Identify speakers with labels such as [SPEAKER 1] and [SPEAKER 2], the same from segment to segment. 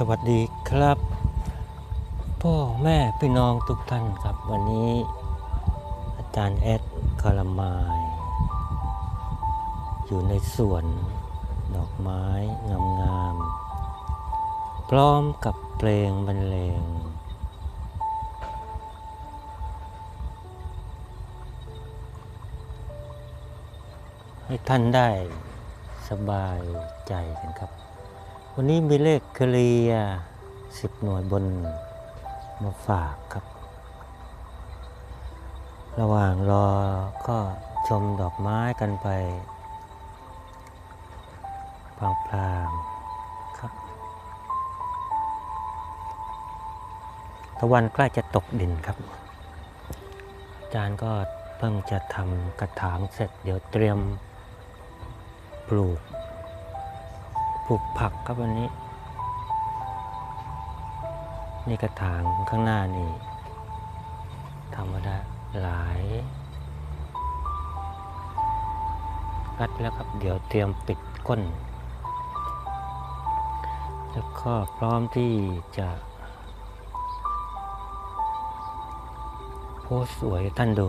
[SPEAKER 1] สวัสดีครับ พ่อแม่พี่น้องทุกท่านครับวันนี้ อาจารย์แอดคารมาย อยู่ในสวนดอกไม้งามๆพร้อมกับเพลงบรรเลง ให้ท่านได้สบายใจกันครับ วันนี้มีเลขเคลียสิบหน่วยบนมาฝากครับ ระหว่างรอก็ชมดอกไม้กันไปพลางๆครับ ตะวันใกล้จะตกดินครับ อาจารย์ก็เพิ่งจะทำกระถางเสร็จเดี๋ยวเตรียมปลูก ปลูกผักครับวันนี้ นี่กระถางข้างหน้านี่ทำมาได้หลายรัดแล้วครับ เดี๋ยวเตรียมปิดก้น แล้วก็พร้อมที่จะโพสสวยให้ท่านดู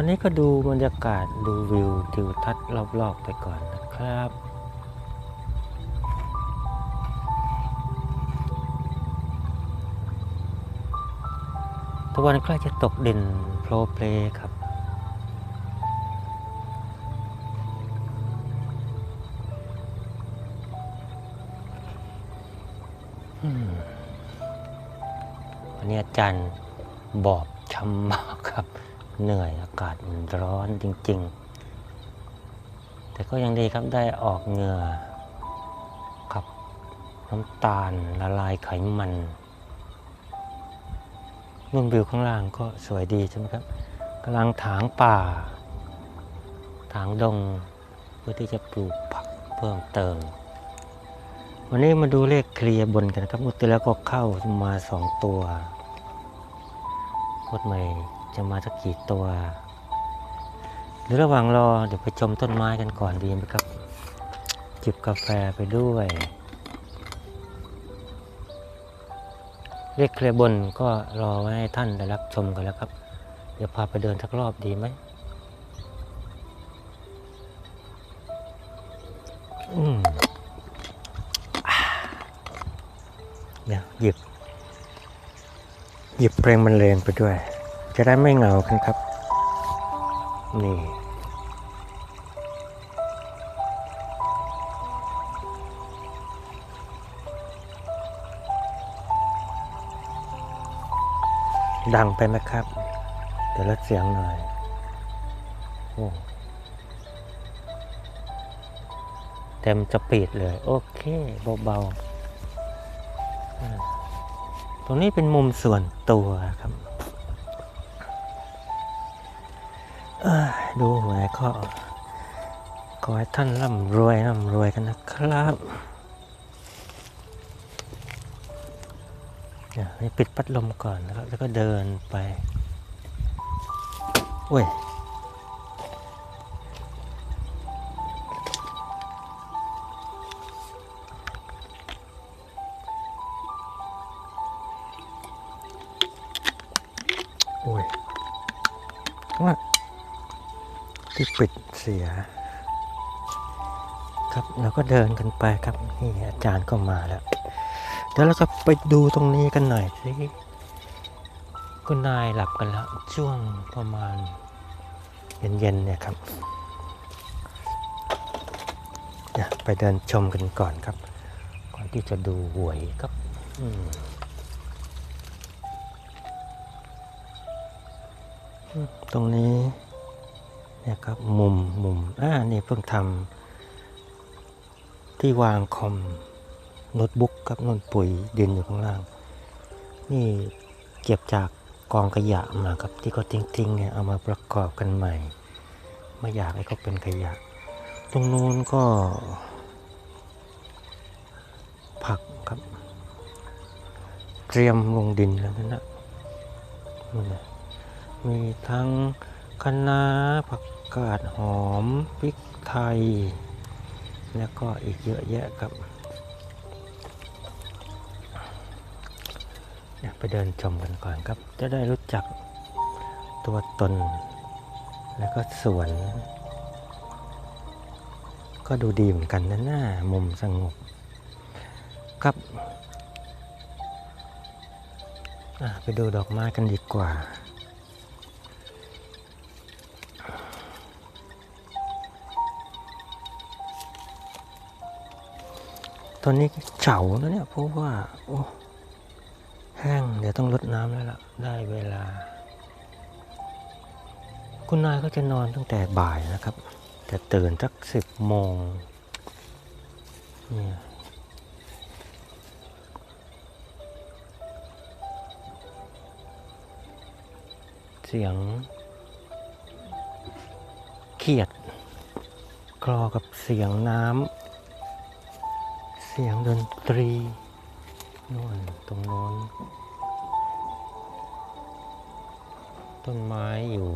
[SPEAKER 1] อนนี้ก็ดูบรรยากาศดูวิวทิวทัศน์รอบๆไปก่อนนะครับตะวันใกล้จะตกดินโพลเพลครับอันนี้อาจารย์บอบช้ำมากครับ เหนื่อยอากาศมันร้อนจริง ๆ แต่ก็ยังดีครับได้ออกเหงื่อกับน้ำตาลละลายไขมันนุ่นวิวข้างล่างก็สวยดีใช่ไหมครับกำลังถางป่า ถางดงเพื่อที่จะปลูกผักเพิ่มเติม วันนี้มาดูเลขเคลียร์บนกันนะครับมุดที่แล้วก็เข้ามาสองตัวงวดใหม่ จะมาสักกี่ตัวหรือระหว่างรอเดี๋ยวไปชมต้นไม้กันก่อนดีไหมครับ จิบกาแฟไปด้วยเลขเคลียบนก็รอไว้ให้ท่านได้รับชมกันแล้วครับ เดี๋ยวพาไปเดินสักรอบดีไหมอืมเดี๋ยวหยิบ หยิบเพลงบรรเลงไปด้วย จะได้ไม่เหงากันครับ นี่ ดังไปไหมครับ เดี๋ยวลดเสียงหน่อยโอ้เต็มจะปีดเลย โอเค เบาๆตรงนี้เป็นมุมส่วนตัวครับ ดูหัวข้อขอให้ท่านร่ำรวยร่ำรวยกันนะครับเดี๋ยวให้ปิดพัดลมก่อนนะครับ แล้วก็เดินไปโอ้ย ที่ปิดเสีย ครับเราก็เดินกันไปครับนี่อาจารย์ก็มาแล้ว เดี๋ยวเราจะไปดูตรงนี้กันหน่อยสิคุณนายหลับกันแล้วช่วงประมาณ เย็นๆเนี่ยครับเดี๋ยไปเดินชมกันก่อนครับ ก่อนที่จะดูหวยครับตรงนี้ นี่ยครับ มุมมุมอ่านี่เพิ่งทำที่วางคอมโน้ตบุ๊กครับนนปุ๋ยดินอยู่ข้างล่าง นี่เก็บจากกองขยะมาครับที่เขาทิ้งๆเนี่ยเอามาประกอบกันใหม่ ไม่อยากให้เขาเป็นขยะ ตรงนู้นก็ ผักครับ เตรียมลงดินแล้วนะนู่นนะมีทั้งคะน้าผัก กาดหอมพริกไทย แล้วก็อีกเยอะแยะครับเนี่ยไปเดินชมกันก่อนครับ จะได้รู้จักตัวตน แล้วก็สวน ก็ดูดีเหมือนกันนะหน้ามุมสงบครับไปดูดอกไม้กันดีกว่า ตอนนี้เฉาแล้วเนี่ยเพราะว่าโอ้แห้งเดี๋ยวต้องลดน้ำแล้วล่ะ ได้เวลา คุณนายก็จะนอนตั้งแต่บ่ายนะครับแต่ตื่นสักสิบโมงเนี่ยเสียงเขียดคลอกับเสียงน้ำ สียงดนตรีนู่นตรงโน้น ต้นไม้อยู่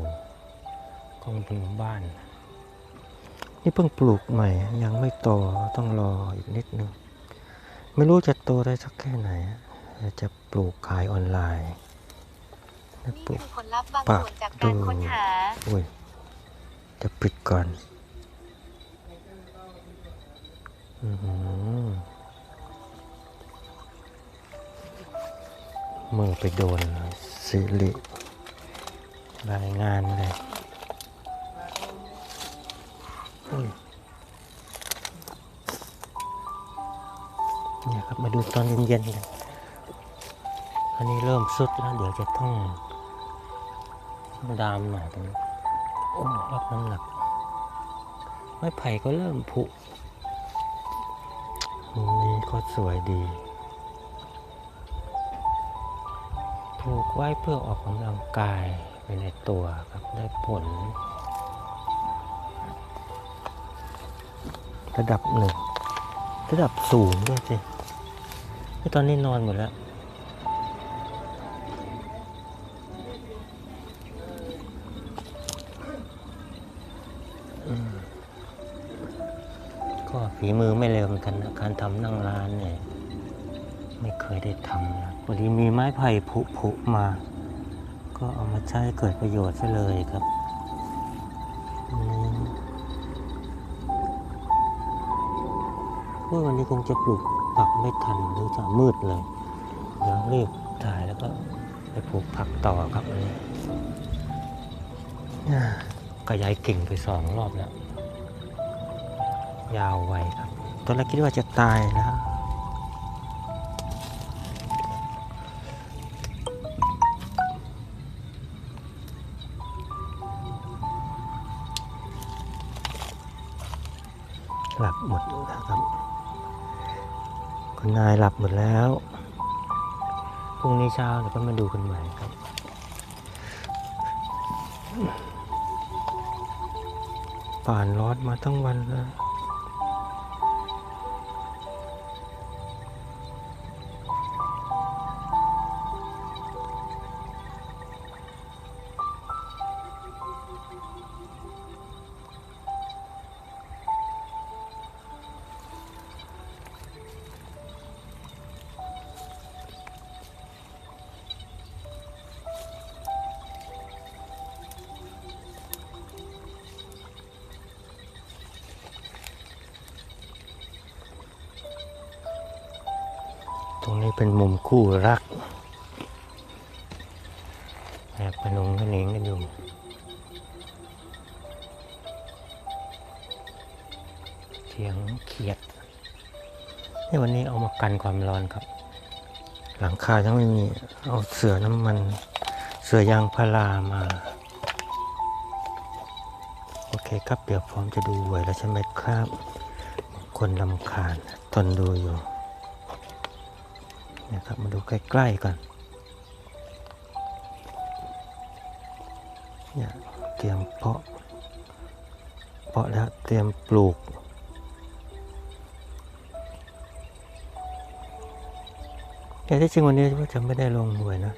[SPEAKER 1] กองบนบ้าน นี่เพิ่งปลูกใหม่ ยังไม่โตต้องรออีกนิดนึง ไม่รู้จะโตได้สักแค่ไหนเดี๋ยวจะปลูกขายออนไลน์แล้วปลู
[SPEAKER 2] นี่
[SPEAKER 1] ก
[SPEAKER 2] คือผลลัพธ์บาง
[SPEAKER 1] ปาก
[SPEAKER 2] ส่วนจากการค้นหา
[SPEAKER 1] อุ้ยจะปิดก่อน อือ มือไปโดนสิริรายงานเลยเนี่ยครับมาดูตอนเย็นๆกัน อันนี้เริ่มสุดแล้ว เดี๋ยวจะต้องดามหน่อยตรงนี้โอ้รับน้ำหนัก ไม้ไผ่ก็เริ่มผุนี้ก็สวยดี ลูกไว้เพื่อออกกำลังกายไปในตัวครับได้ผล ระดับหนึ่งระดับสูงด้วยสิตอนนี้นอนหมดแล้วก็ฝีมือไม่เร็วเหมือนกันนะการทำนั่งร้านเนี่ย ไม่เคยได้ทำนะพอดีมีไม้ไผ่ผุผุมา ก็เอามาใช้เกิดประโยชน์ซะเลยครับอืมเมื่อวันนี้คงจะปลูกผักไม่ทันหรือจะมืดเลย เดี๋ยวรีบถ่ายแล้วก็ไปปลูกผักต่อครับอันนี้อ่ขยายกิ่งไปสองรอบแล้ว ยาวไวครับ ตอนแรกคิดว่าจะตายนะ คุณนายหลับหมดแล้ว พรุ่งนี้เช้าเดี๋ยวก็มาดูกันใหม่ครับ ป่านร้อนมาทั้งวันแล้ว นี้เป็นมุมคู่รักแอบไปลงกันเองกันอยู่เสียงเขียดนี่วันนี้เอามากันความร้อนครับ หลังคายังไม่มี เอาเสือน้ำมัน เสือยางพารามา โอเคครับ เดี๋ยวพร้อมจะดูหวยแล้วใช่ไหมครับ คนลำคาญทนดูอยู่ นะครับมาดูใกล้ๆก่อนเนี่ยเตรียมเพาะ เพาะแล้วเตรียมปลูก แต่ที่จริงวันนี้ว่าจะไม่ได้ลงหวยนะ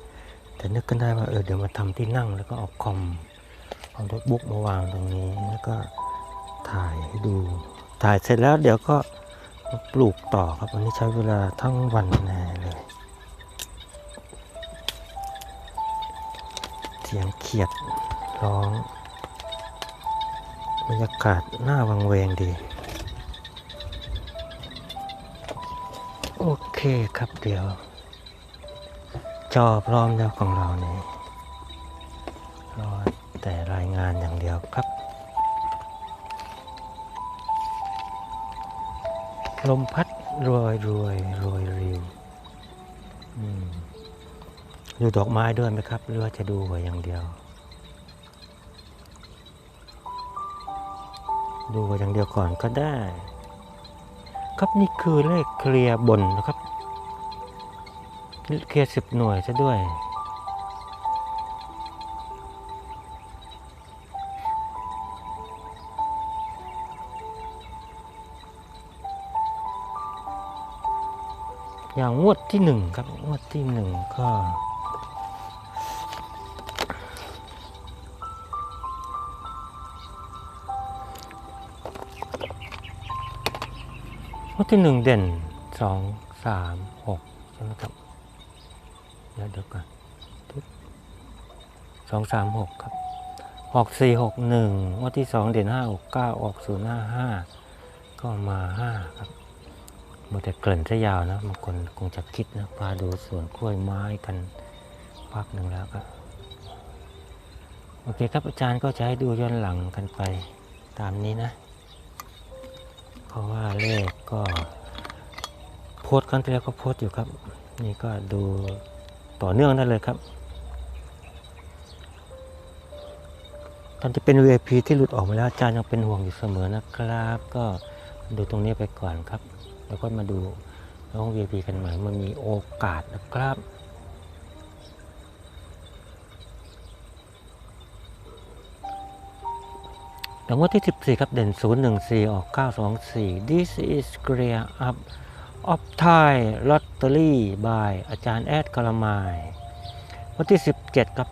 [SPEAKER 1] แต่นึกขึ้นได้ว่าเออเดี๋ยวมาทำที่นั่งแล้วก็เอาคอมเอาโน้ตบุ๊กมาวางตรงนี้แล้วก็ถ่ายให้ดู ถ่ายเสร็จแล้วเดี๋ยวก็ปลูกต่อครับวันนี้ใช้เวลาทั้งวันน่เสียงเขียดร้องบรรยากาศน่าวังเวงดี โอเคครับเดี๋ยว จอพร้อมแล้วของเรานี่รอแต่รายงานอย่างเดียวครับ ลมพัดรวยรวยรวยริว ดูดอกไม้ด้วยไหมครับ หรือว่าจะดูหัวอย่างเดียว ดูหัวอย่างเดียวก่อนก็ได้ ครับนี่คือเลขเคลียร์บนนะครับ เคลียร์สิบหน่วยซะด้วยอย่างงวดที่หนึ่งครับงวดที่หนึ่งก็ งวดที่หนึ่งเด่นสองสามหกใช่ไหมครับเดี๋ยวเดี๋ยวก่อนสองสามหกครับออกสี่หกหนึ่งงวดที่สองเด่นห้าหกเก้าออกศูนย์ห้าห้าก็มาห้าครับมันจะเกริ่นซะยาวนะบางคนคงจะคิดนะพาดูสวนกล้วยไม้กันพักหนึ่งแล้วก็โอเคครับอาจารย์ก็จะให้ดูย้อนหลังกันไปตามนี้นะ ราะว่าเลขก็โพสต์ครั้งที่แล้วก็โพสต์อยู่ครับ นี่ก็ดูต่อเนื่องได้เลยครับตอนจะเป็น VIP ที่หลุดออกมาแล้วอาจารย์ยังเป็นห่วงอยู่เสมอนะครับ ก็ดูตรงนี้ไปก่อนครับ แล้วก็มาดูห้อง VIP กันใหม่มันมีโอกาสนะครับ แต่ว่าที่ 14 ครับ เด่น 014 ออก 924 This is clear up of Thai Lottery by อาจารย์แอดกลมายวันที่ 17 กับ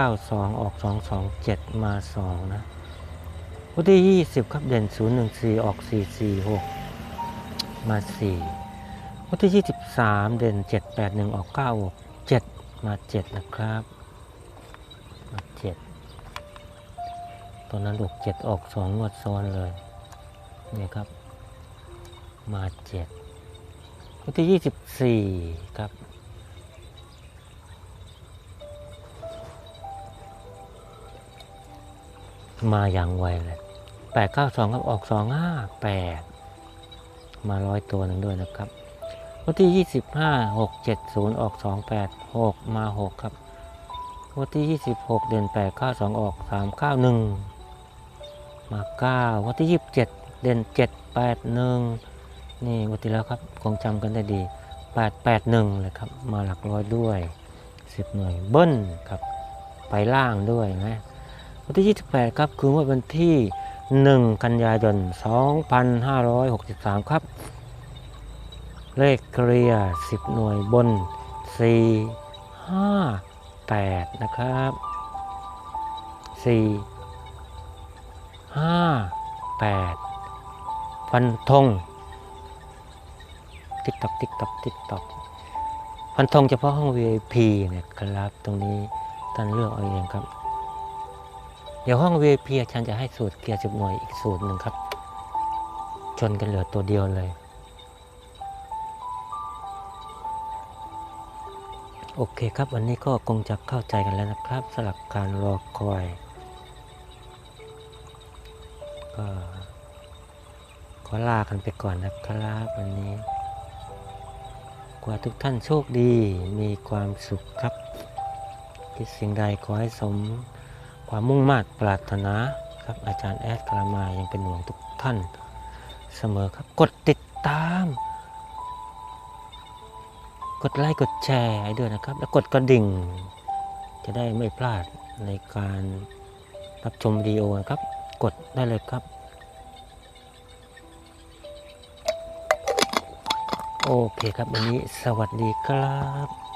[SPEAKER 1] 892 ออก 227 มา 2 นะวันที่ 20 ครับ เด่น 014 ออก 446 มา 4 วันที่ 23 เด่น 781 ออก9ออก7มา 7 นะครับ ตอนนั้นออกเจ็ดออกสองงวดซ้อนเลยเนี่ยครับ มาเจ็ดวันที่ยี่สิบสี่ครับมาอย่างไวเลยแปดเก้าสองครับ ออกสองห้าแปดมาร้อยตัวหนึ่งด้วยนะครับ วันที่ยี่สิบห้าหกเจ็ดศูนย์ออกสองแปดหกมาหกครับ วันที่ยี่สิบหกเดือนแปดเก้าสองออกสามเก้าหนึ่ง มา9วันที่27เดือน781นี่วันที่แล้วครับคงจำกันได้ดี881เลยครับมาหลักร้อยด้วย10หน่วยเบิ้ลครับไปล่างด้วยนะวันที่28ครับคือวันที่1กันยายน2563ครับ เลขเคลียร์10หน่วยบน4 5 8นะครับ 4 5 8ฟันธงติ๊กตอกติ๊กตอกติ๊กตอกฟันธงเฉพาะห้อง VIP เนี่ยครับ ตรงนี้ท่านเลือกเอาเองครับ เดี๋ยวห้อง VIP อาจารย์จะให้สูตรเกียร์สิบหน่วยอีกสูตรหนึ่งครับ ชนกันเหลือตัวเดียวเลย โอเคครับ วันนี้ก็คงจะเข้าใจกันแล้วนะครับสำหรับการรอคอย ก็ขอลากันไปก่อนนะครับวันนี้ขอทุกท่านโชคดีมีความสุขครับ คิดสิ่งใดขอให้สมความมุ่งมา่ปรารถนาครับอาจารย์แอดกลามายังเป็นห่วงทุกท่านเสมอครับ กดติดตาม กดไลค์กดแชร์ด้วยนะครับ แล้วกดกระดิ่ง จะได้ไม่พลาดในการรับชมวิดีโอนะครับ กดได้เลยครับ โอเคครับวันนี้สวัสดีครับ